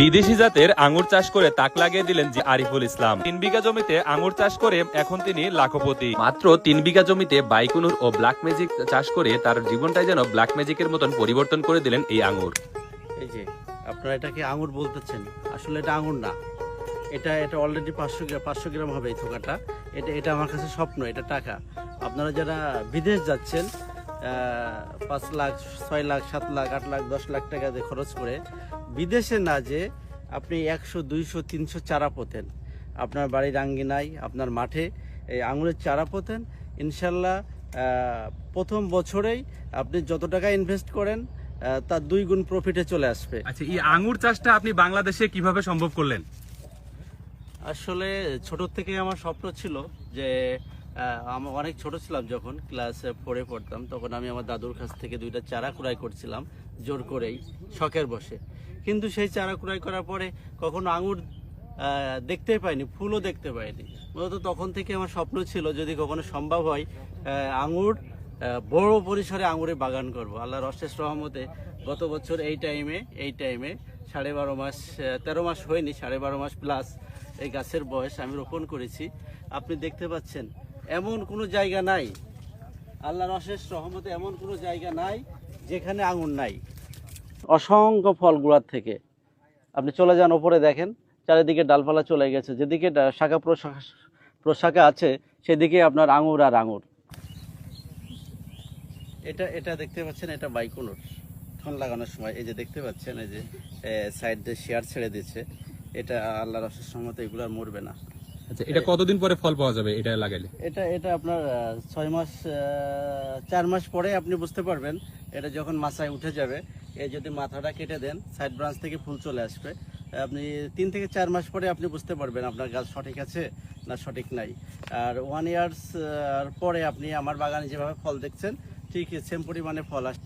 বিদেশি জাতের আঙুর চাষ করে তাক লাগিয়ে দিলেন জি আরিফুল ইসলাম। তিন বিঘা জমিতে আঙুর চাষ করে এখন তিনি লাখপতি। মাত্র তিন বিঘা জমিতে বাইকুনুর ও ব্ল্যাক ম্যাজিক চাষ করে তার জীবনটাই যেন ব্ল্যাক ম্যাজিকের মতন পরিবর্তন করে দিলেন এই আঙুর। এই যে, আপনারা এটাকে আঙুর বলতেছেন। আসলে এটা আঙুর না। এটা এটা অলরেডি পাঁচশো গ্রাম পাঁচশো গ্রাম হবে এই থোকাটা। এটা এটা আমার কাছে স্বপ্ন, এটা টাকা। আপনারা যারা বিদেশ যাচ্ছেন পাঁচ লাখ ছয় লাখ সাত লাখ আট লাখ দশ লাখ টাকা দিয়ে খরচ করে বিদেশে না যে আপনি একশো দুইশো তিনশো চারা পোতেন। আপনার বাড়ির আঙ্গিনায় আপনার মাঠে এই আঙুরের চারা পোতেন। ইনশাল্লাহ প্রথম বছরেই আপনি যত টাকা ইনভেস্ট করেন তার দুই গুণ প্রফিটে চলে আসবে। আচ্ছা এই আঙুর চাষটা আপনি বাংলাদেশে কীভাবে সম্ভব করলেন? আসলে ছোট থেকে আমার স্বপ্ন ছিল যে আমি অনেক ছোট ছিলাম যখন ক্লাস ফোরে পড়তাম তখন আমি আমার দাদুর কাছ থেকে দুইটা চারা কুড়াই করছিলাম জোর করেই শখের বসে কিন্তু সেই চারা কুড়াই করার পরে কখনো আঙুর আহ, দেখতেই পাইনি ফুলও দেখতে পাইনি। মূলত তখন থেকে আমার স্বপ্ন ছিল যদি কখনো সম্ভব হয় আঙুর বড় পরিসরে আঙুরে বাগান করব। আল্লাহর অশেষ রহমতে গত বছর এই টাইমে এই টাইমে সাড়ে বারো মাস তেরো মাস হয়নি সাড়ে বারো মাস প্লাস এই গাছের বয়স আমি রোপণ করেছি। আপনি দেখতে পাচ্ছেন এমন কোনো জায়গা নাই। আল্লাহর অশেষ রহমতে এমন কোনো জায়গা নাই যেখানে আঙুর নাই। অসংখ্য ফল গুড়ার থেকে। আপনি চলে যান ওপরে দেখেন, চারিদিকে ডালপালা চলে গেছে। যেদিকে শাখা প্রশাখা আছে, সেদিকে আপনার আঙুর আর আঙুর। এটা এটা দেখতে পাচ্ছেন, এটা বাইকুনুর। ফোন লাগানোর সময় এই যে দেখতে পাচ্ছেন, এই যে সাইড দিয়ে শেয়ার ছেড়ে দিচ্ছে। এটা আল্লাহর অশেষ রহমতে এগুলো আর মরবে না। আচ্ছা এটা কতদিন পরে ফল পাওয়া যাবে এটা লাগাইলে? এটা এটা আপনার ছয় মাস চার মাস পরে আপনি বুঝতে পারবেন এটা যখন মাথায় উঠে যাবে। এই যদি মাথাটা কেটে দেন সাইড ব্রাঞ্চ থেকে ফুল চলে আসবে। আপনি তিন থেকে চার মাস পরে আপনি বুঝতে পারবেন আপনার গাছ সঠিক আছে না সঠিক নাই। আর ওয়ান ইয়ার্স পরে আপনি আমার বাগানে যেভাবে ফল দেখছেন, ঠিক সেম পরিমাণে ফল আসবে